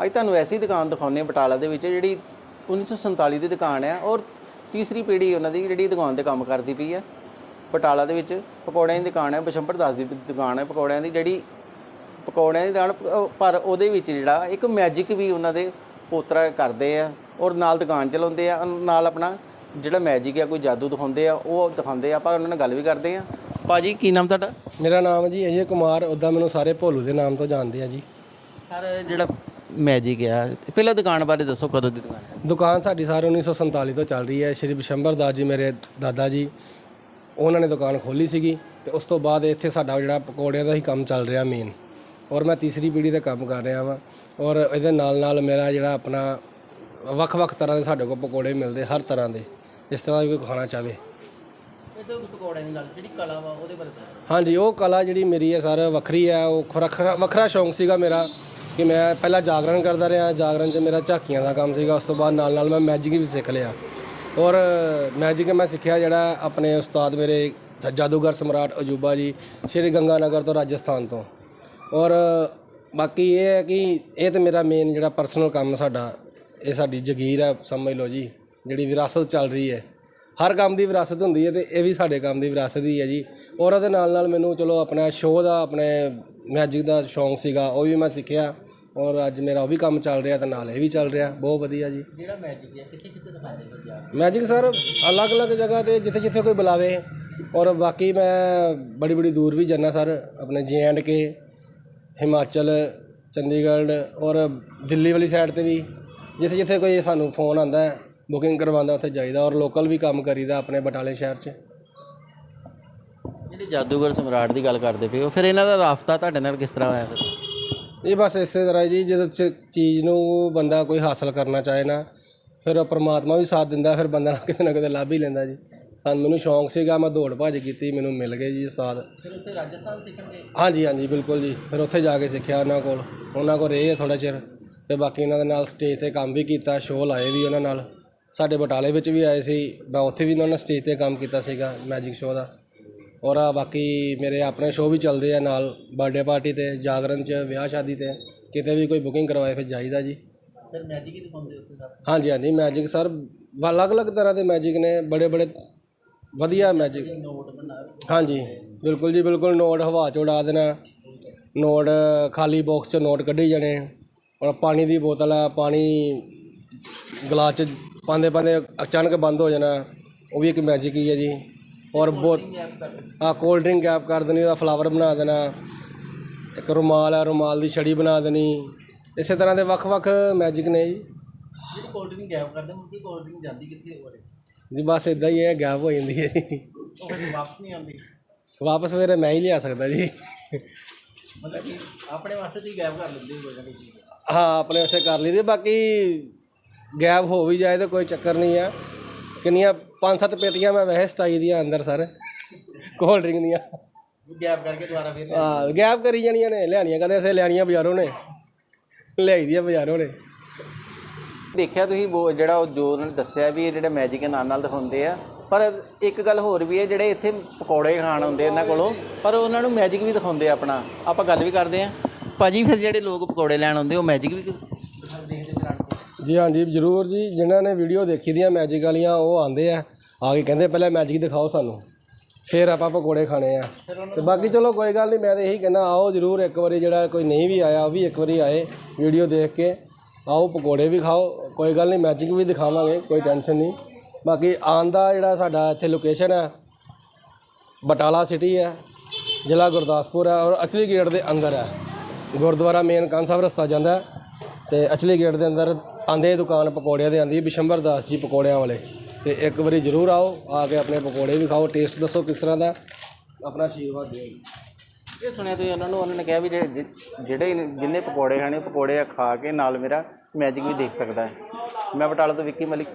ਅੱਜ ਤੁਹਾਨੂੰ ਐਸੀ ਦੁਕਾਨ ਦਿਖਾਉਂਦੇ ਹਾਂ ਬਟਾਲਾ ਦੇ ਵਿੱਚ ਜਿਹੜੀ 1947 ਦੀ ਦੁਕਾਨ ਹੈ ਔਰ ਤੀਸਰੀ ਪੀੜ੍ਹੀ ਉਹਨਾਂ ਦੀ ਜਿਹੜੀ ਦੁਕਾਨ ਤੇ ਕੰਮ ਕਰਦੀ ਪਈ ਹੈ। ਬਟਾਲਾ ਦੇ ਵਿੱਚ ਪਕੌੜਿਆਂ ਦੀ ਦੁਕਾਨ ਹੈ ਬਸ਼ੰਪਰ ਦਾਸ ਦੀ ਦੁਕਾਨ ਹੈ ਪਕੌੜਿਆਂ ਦੀ ਜਿਹੜੀ ਪਕੌੜਿਆਂ ਦੀ ਦੁਕਾਨ ਪਰ ਉਹਦੇ ਵਿੱਚ ਜਿਹੜਾ ਇੱਕ ਮੈਜਿਕ ਵੀ ਉਹਨਾਂ ਦੇ ਪੋਤਰਾ ਕਰਦੇ ਆ ਔਰ ਨਾਲ ਦੁਕਾਨ ਚਲਾਉਂਦੇ ਆ ਨਾਲ ਆਪਣਾ ਜਿਹੜਾ ਮੈਜਿਕ ਆ ਕੋਈ ਜਾਦੂ ਦਿਖਾਉਂਦੇ ਆ ਉਹ ਦਿਖਾਉਂਦੇ ਆ ਆਪਾਂ ਉਹਨਾਂ ਨਾਲ ਗੱਲ ਵੀ ਕਰਦੇ ਆ। ਭਾਜੀ ਕੀ ਨਾਮ ਤੁਹਾਡਾ? ਮੇਰਾ ਨਾਮ ਜੀ ਅਜੇ ਕੁਮਾਰ ਉੱਦਾਂ ਮੈਨੂੰ ਸਾਰੇ ਭੋਲੂ ਦੇ ਨਾਮ ਤੋਂ ਜਾਣਦੇ ਆ ਜੀ। ਸਰ ਜਿਹੜਾ ਮੈਜਿਕ ਆ। ਪਹਿਲਾਂ ਦੁਕਾਨ ਬਾਰੇ ਦੱਸੋ ਕਦੋਂ ਦੀ ਦੁਕਾਨ ਹੈ? ਦੁਕਾਨ ਸਾਡੀ ਸਾਰੇ 1947 ਤੋਂ ਚੱਲ ਰਹੀ ਹੈ। ਸ਼੍ਰੀ ਬਿਸ਼ੰਬਰ ਦਾਸ ਜੀ ਮੇਰੇ ਦਾਦਾ ਜੀ ਉਹਨਾਂ ਨੇ ਦੁਕਾਨ ਖੋਲੀ ਸੀਗੀ ਤੇ ਉਸ ਤੋਂ ਬਾਅਦ ਇੱਥੇ ਸਾਡਾ ਜਿਹੜਾ ਪਕੌੜਿਆਂ ਦਾ ਹੀ ਕੰਮ ਚੱਲ ਰਿਹਾ ਮੇਨ ਔਰ ਮੈਂ ਤੀਸਰੀ ਪੀੜ੍ਹੀ ਦਾ ਕੰਮ ਕਰ ਰਿਹਾ ਵਾਂ। ਔਰ ਇਹਦੇ ਨਾਲ ਨਾਲ ਮੇਰਾ ਜਿਹੜਾ ਆਪਣਾ ਵੱਖ-ਵੱਖ ਤਰ੍ਹਾਂ ਦੇ ਸਾਡੇ ਕੋਲ ਪਕੌੜੇ ਮਿਲਦੇ ਹਰ ਤਰ੍ਹਾਂ ਦੇ ਜਿਸ ਤਰ੍ਹਾਂ ਕੋਈ ਖਾਣਾ ਚਾਹਵੇ ਇਹ ਤਾਂ ਪਕੌੜਿਆਂ ਦੀ ਗੱਲ ਜਿਹੜੀ ਕਲਾ ਵਾ ਉਹਦੇ ਬਾਰੇ ਹਾਂਜੀ ਉਹ ਕਲਾ ਜਿਹੜੀ ਮੇਰੀ ਹੈ ਸਰ ਵੱਖਰੀ ਹੈ ਉਹ ਵੱਖਰਾ ਵੱਖਰਾ ਸ਼ੌਂਕ ਸੀਗਾ ਮੇਰਾ। ਕਿ ਮੈਂ ਪਹਿਲਾਂ ਜਾਗਰਣ ਕਰਦਾ ਰਿਹਾ, ਜਾਗਰਣ 'ਚ ਮੇਰਾ ਝਾਕੀਆਂ ਦਾ ਕੰਮ ਸੀਗਾ, ਉਸ ਤੋਂ ਬਾਅਦ ਨਾਲ ਨਾਲ ਮੈਂ ਮੈਜਿਕ ਵੀ ਸਿੱਖ ਲਿਆ। ਔਰ ਮੈਜਿਕ ਮੈਂ ਸਿੱਖਿਆ ਜਿਹੜਾ ਆਪਣੇ ਉਸਤਾਦ ਮੇਰੇ ਜਾਦੂਗਰ ਸਮਰਾਟ ਅਜੂਬਾ ਜੀ, ਸ਼੍ਰੀ ਗੰਗਾਨਗਰ ਤੋਂ ਰਾਜਸਥਾਨ ਤੋਂ। ਔਰ ਬਾਕੀ ਇਹ ਹੈ ਕਿ ਇਹ ਤੇ ਮੇਰਾ ਮੇਨ ਜਿਹੜਾ ਪਰਸਨਲ ਕੰਮ ਸਾਡਾ, ਇਹ ਸਾਡੀ ਜਗੀਰ ਹੈ, ਸਮਝ ਲਓ ਜੀ, ਜਿਹੜੀ ਵਿਰਾਸਤ ਚੱਲ ਰਹੀ ਹੈ। ਹਰ ਕੰਮ ਦੀ ਵਿਰਾਸਤ ਹੁੰਦੀ ਹੈ ਤੇ ਇਹ ਵੀ ਸਾਡੇ ਕੰਮ ਦੀ ਵਿਰਾਸਤ ਹੀ ਹੈ ਜੀ। ਔਰ ਉਹਦੇ ਨਾਲ ਨਾਲ ਮੈਨੂੰ ਚਲੋ ਆਪਣਾ ਸ਼ੋਅ ਦਾ, ਆਪਣੇ ਮੈਜਿਕ ਦਾ ਸ਼ੌਂਕ ਸੀਗਾ, ਉਹ ਵੀ ਮੈਂ ਸਿੱਖਿਆ। ਔਰ ਅੱਜ ਮੇਰਾ ਉਹ ਵੀ ਕੰਮ ਚੱਲ ਰਿਹਾ ਤੇ ਨਾਲ ਇਹ ਵੀ ਚੱਲ ਰਿਹਾ ਬਹੁਤ ਵਧੀਆ ਜੀ। ਜਿਹੜਾ ਮੈਜਿਕ ਹੈ ਕਿੱਥੇ ਕਿੱਥੇ ਦਿਖਾਉਂਦੇ ਹੋ ਜਾ ਮੈਜਿਕ ਸਰ ਅਲੱਗ-ਅਲੱਗ ਜਗ੍ਹਾ ਤੇ ਜਿੱਥੇ ਜਿੱਥੇ ਕੋਈ ਬੁਲਾਵੇ। ਔਰ ਬਾਕੀ ਮੈਂ ਬੜੀ ਬੜੀ ਦੂਰ ਵੀ ਜਾਂਦਾ ਸਰ ਆਪਣੇ ਜੇ ਐਂਡ ਕੇ ਹਿਮਾਚਲ ਚੰਡੀਗੜ੍ਹ ਔਰ ਦਿੱਲੀ ਵਾਲੀ ਸਾਈਡ ਤੇ ਵੀ। ਜਿੱਥੇ ਜਿੱਥੇ ਕੋਈ ਸਾਨੂੰ ਫੋਨ ਆਂਦਾ ਹੈ ਬੁਕਿੰਗ ਕਰਵਾਉਂਦਾ ਉੱਥੇ ਜਾਈਦਾ ਔਰ ਲੋਕਲ ਵੀ ਕੰਮ ਕਰੀਦਾ ਆਪਣੇ ਬਟਾਲੇ ਸ਼ਹਿਰ 'ਚ। ਜਿਹੜੀ ਜਾਦੂਗਰ ਸਮਰਾਟ ਦੀ ਗੱਲ ਕਰਦੇ ਪਏ ਹੋ ਫਿਰ ਇਹਨਾਂ ਦਾ ਰਾਫਤਾ ਤੁਹਾਡੇ ਨਾਲ ਕਿਸ ਤਰ੍ਹਾਂ ਹੋਇਆ ਫਿਰ? ਇਹ ਬਸ ਇਸੇ ਤਰ੍ਹਾਂ ਜੀ ਜਦੋਂ ਚ- ਚੀਜ਼ ਨੂੰ ਬੰਦਾ ਕੋਈ ਹਾਸਲ ਕਰਨਾ ਚਾਹੇ ਨਾ ਫਿਰ ਉਹ ਪ੍ਰਮਾਤਮਾ ਵੀ ਸਾਥ ਦਿੰਦਾ ਫਿਰ ਬੰਦਾ ਨਾ ਕਿਤੇ ਨਾ ਕਿਤੇ ਲੱਭ ਹੀ ਲੈਂਦਾ ਜੀ। ਸਾਨੂੰ ਮੈਨੂੰ ਸ਼ੌਂਕ ਸੀਗਾ ਮੈਂ ਦੌੜ ਭੱਜ ਕੀਤੀ ਮੈਨੂੰ ਮਿਲ ਗਏ ਜੀ ਉਸਤਾਦ ਫਿਰ ਉੱਥੇ ਰਾਜਸਥਾਨ ਸਿੱਖਣਗੇ? ਹਾਂਜੀ ਹਾਂਜੀ ਬਿਲਕੁਲ ਜੀ। ਫਿਰ ਉੱਥੇ ਜਾ ਕੇ ਸਿੱਖਿਆ ਉਹਨਾਂ ਕੋਲ। ਉਹਨਾਂ ਕੋਲ ਰਹੇ ਥੋੜਾ ਚਿਰ ਤੇ ਬਾਕੀ ਉਹਨਾਂ ਦੇ ਨਾਲ ਸਟੇਜ ਤੇ ਕੰਮ ਵੀ ਕੀਤਾ ਸ਼ੋਅ ਲਾਏ ਵੀ ਉਹਨਾਂ ਨਾਲ। ਸਾਡੇ ਬਟਾਲੇ ਵਿੱਚ ਵੀ ਆਏ ਸੀ। ਮੈਂ ਉੱਥੇ ਵੀ ਉਹਨਾਂ ਨਾਲ ਸਟੇਜ ਤੇ ਕੰਮ ਕੀਤਾ ਸੀਗਾ ਮੈਜਿਕ ਸ਼ੋਅ ਦਾ। ਔਰ ਆ ਬਾਕੀ ਮੇਰੇ ਆਪਣੇ ਸ਼ੋਅ ਵੀ ਚੱਲਦੇ ਆ ਨਾਲ ਬਰਥਡੇ ਪਾਰਟੀ ਤੇ ਜਾਗਰਣ 'ਚ ਵਿਆਹ ਸ਼ਾਦੀ ਤੇ ਕਿਤੇ ਵੀ ਕੋਈ ਬੁਕਿੰਗ ਕਰਵਾਏ ਫਿਰ ਜਾਈਦਾ ਜੀ। ਫਿਰ ਮੈਜਿਕ ਹੀ ਦਿਖਾਉਂਦੇ ਉੱਥੇ ਸਭ ਹਾਂਜੀ ਹਾਂਜੀ ਮੈਜਿਕ ਸਰ ਅਲੱਗ-ਅਲੱਗ ਤਰ੍ਹਾਂ ਦੇ ਮੈਜਿਕ ਨੇ ਬੜੇ ਬੜੇ ਵਧੀਆ ਮੈਜਿਕ ਨੋਟ ਬਣਾ ਹਾਂਜੀ ਬਿਲਕੁਲ ਜੀ ਬਿਲਕੁਲ ਨੋਟ ਹਵਾ 'ਚ ਉਡਾ ਦੇਣਾ ਨੋਟ ਖਾਲੀ ਬਾਕਸ 'ਚ ਨੋਟ ਕੱਢੀ ਜਾਣੇ ਔਰ ਪਾਣੀ ਦੀ ਬੋਤਲ ਆ ਪਾਣੀ ਗਲਾਸ 'ਚ ਪਾਉਂਦੇ ਪਾਉਂਦੇ ਅਚਾਨਕ ਬੰਦ ਹੋ ਜਾਣਾ ਉਹ ਵੀ ਇੱਕ ਮੈਜਿਕ ਹੀ ਹੈ ਜੀ। ਔਰ ਬਹੁਤ ਆ ਕੋਲਡ ਡਰਿੰਕ ਗੈਪ ਕਰ ਦੇਣੀ ਉਹਦਾ ਫਲਾਵਰ ਬਣਾ ਦੇਣਾ। ਇੱਕ ਰੁਮਾਲ ਆ ਰੁਮਾਲ ਦੀ ਛੜੀ ਬਣਾ ਦੇਣੀ। ਇਸੇ ਤਰ੍ਹਾਂ ਦੇ ਵੱਖ-ਵੱਖ ਮੈਜਿਕ ਨੇ ਜੀ। ਜਿਹੜੀ ਕੋਲਡ ਡਰਿੰਕ ਗੈਪ ਕਰਦੇ ਮੁੱਕੀ ਕੋਲਡ ਡਰਿੰਕ ਜਾਂਦੀ ਕਿੱਥੇ ਹੋਰੇ ਜੀ ਬਸ ਇਦਾਂ ਹੀ ਹੈ ਗੈਪ ਹੋ ਜਾਂਦੀ ਹੈ ਜੀ। ਉਹ ਫਿਰ ਵਾਪਸ ਨਹੀਂ ਆਉਂਦੀ। ਵਾਪਸ ਫਿਰ ਮੈਂ ਹੀ ਲਿਆ ਸਕਦਾ ਜੀ। ਮਤਲਬ ਕਿ ਆਪਣੇ ਵਾਸਤੇ ਤੁਸੀਂ ਗੈਪ ਕਰ ਲੈਂਦੇ ਹੋ ਕੋਈ ਨਾ ਕੋਈ ਚੀਜ਼। ਹਾਂ ਆਪਣੇ ਉਸੇ ਕਰ ਲਈਦੇ ਬਾਕੀ ਗੈਪ ਹੋ ਵੀ ਜਾਏ ਤਾਂ ਕੋਈ ਚੱਕਰ ਨਹੀਂ ਆ ਕਿੰਨੀਆਂ ਪੰਜ ਸੱਤ ਪੇਟੀਆਂ ਮੈਂ ਵੈਸੇ ਸਟਾਈ ਦੀਆਂ ਅੰਦਰ ਸਰ। ਕੋਲਡ ਡਰਿੰਕ ਦੀਆਂ। ਗੈਪ ਕਰਕੇ ਦੁਬਾਰਾ ਫਿਰ ਹਾਂ ਗੈਪ ਕਰੀ ਜਾਣੀਆਂ ਨੇ ਲਿਆਣੀਆਂ ਕਦੇ ਅਸੀਂ ਲਿਆਣੀਆਂ ਬਾਜ਼ਾਰੋਂ ਨੇ। ਲਿਆਈ ਦੀਆਂ ਬਾਜ਼ਾਰੋਂ ਨੇ। ਦੇਖਿਆ ਤੁਸੀਂ ਉਹ ਜਿਹੜਾ ਉਹ ਜੋ ਉਹਨਾਂ ਨੇ ਦੱਸਿਆ ਵੀ ਇਹ ਜਿਹੜੇ ਮੈਜਿਕ ਨਾਲ ਨਾਲ ਦਿਖਾਉਂਦੇ ਆ ਪਰ ਇੱਕ ਗੱਲ ਹੋਰ ਵੀ ਹੈ ਜਿਹੜੇ ਇੱਥੇ ਪਕੌੜੇ ਖਾਣ ਆਉਂਦੇ ਇਹਨਾਂ ਕੋਲੋਂ ਪਰ ਉਹਨਾਂ ਨੂੰ ਮੈਜਿਕ ਵੀ ਦਿਖਾਉਂਦੇ ਆ ਆਪਣਾ। ਆਪਾਂ ਗੱਲ ਵੀ ਕਰਦੇ ਆ। ਭਾਜੀ ਫਿਰ ਜਿਹੜੇ ਲੋਕ ਪਕੌੜੇ ਲੈਣ ਆਉਂਦੇ ਉਹ ਮੈਜਿਕ ਵੀ ਜੀ ਹਾਂਜੀ, ਜ਼ਰੂਰ ਜੀ। ਜਿਨ੍ਹਾਂ ਨੇ ਵੀਡੀਓ ਦੇਖੀ ਦੀਆਂ ਮੈਜਿਕ ਵਾਲੀਆਂ, ਉਹ ਆਂਦੇ ਆ। ਆ ਕੇ ਕਹਿੰਦੇ, ਪਹਿਲਾਂ ਮੈਜਿਕ ਦਿਖਾਓ ਸਾਨੂੰ। ਫਿਰ ਆਪਾਂ ਪਕੌੜੇ ਖਾਣੇ ਆ। ਤੇ ਬਾਕੀ ਚਲੋ, ਕੋਈ ਗੱਲ ਨਹੀਂ, ਮੈਂ ਤਾਂ ਇਹੀ ਕਹਿੰਦਾ, ਆਓ ਜ਼ਰੂਰ ਇੱਕ ਵਾਰੀ ਜਿਹੜਾ ਕੋਈ ਨਹੀਂ ਵੀ ਆਇਆ, ਉਹ ਵੀ ਇੱਕ ਵਾਰੀ ਆਏ ਵੀਡੀਓ ਦੇਖ ਕੇ। ਆਓ, ਪਕੌੜੇ ਵੀ ਖਾਓ। ਕੋਈ ਗੱਲ ਨਹੀਂ ਮੈਜਿਕ ਵੀ ਦਿਖਾਵਾਂਗੇ, ਕੋਈ ਟੈਨਸ਼ਨ ਨਹੀਂ। ਬਾਕੀ ਆਉਣ ਦਾ ਜਿਹੜਾ ਸਾਡਾ ਇੱਥੇ ਲੋਕੇਸ਼ਨ ਹੈ ਬਟਾਲਾ ਸਿਟੀ ਹੈ ਜ਼ਿਲ੍ਹਾ ਗੁਰਦਾਸਪੁਰ ਹੈ ਔਰ ਅਚਲੀ ਗੇਟ ਦੇ ਅੰਦਰ ਹੈ ਗੁਰਦੁਆਰਾ ਮੇਨ ਕਾਨ ਸਾਹਿਬ ਰਸਤਾ ਜਾਂਦਾ। ਹੈ ਤੇ ਅਚਲੀ ਗੇਟ ਦੇ ਅੰਦਰ ਆਂਦੇ ਦੁਕਾਨ ਪਕੌੜਿਆਂ ਦੇ ਆਂਦੀ ਹੈ, ਬਿਸ਼ੰਬਰ ਦਾਸ ਜੀ ਪਕੌੜਿਆਂ ਵਾਲੇ। ਤੇ ਇੱਕ ਵਾਰੀ ਜ਼ਰੂਰ ਆਓ, ਆ ਕੇ ਆਪਣੇ ਪਕੌੜੇ ਵੀ ਖਾਓ ਟੇਸਟ ਦੱਸੋ ਕਿਸ ਤਰ੍ਹਾਂ ਦਾ, ਆਪਣਾ ਆਸ਼ੀਰਵਾਦ ਦਿਓ। ਇਹ ਸੁਣਿਆ ਤੁਸੀਂ ਉਹਨਾਂ ਨੂੰ, ਉਹਨਾਂ ਨੇ ਕਿਹਾ ਵੀ ਜਿਹੜੇ ਜਿਹੜੇ ਜਿੰਨੇ ਪਕੌੜੇ ਖਾਣੇ ਪਕੌੜੇ ਖਾ ਕੇ ਨਾਲ ਮੇਰਾ ਮੈਜਿਕ ਵੀ ਦੇਖ ਸਕਦਾ ਹੈ। ਮੈਂ ਬਟਾਲਾ ਤੋਂ ਵਿੱਕੀ ਮਲਿਕ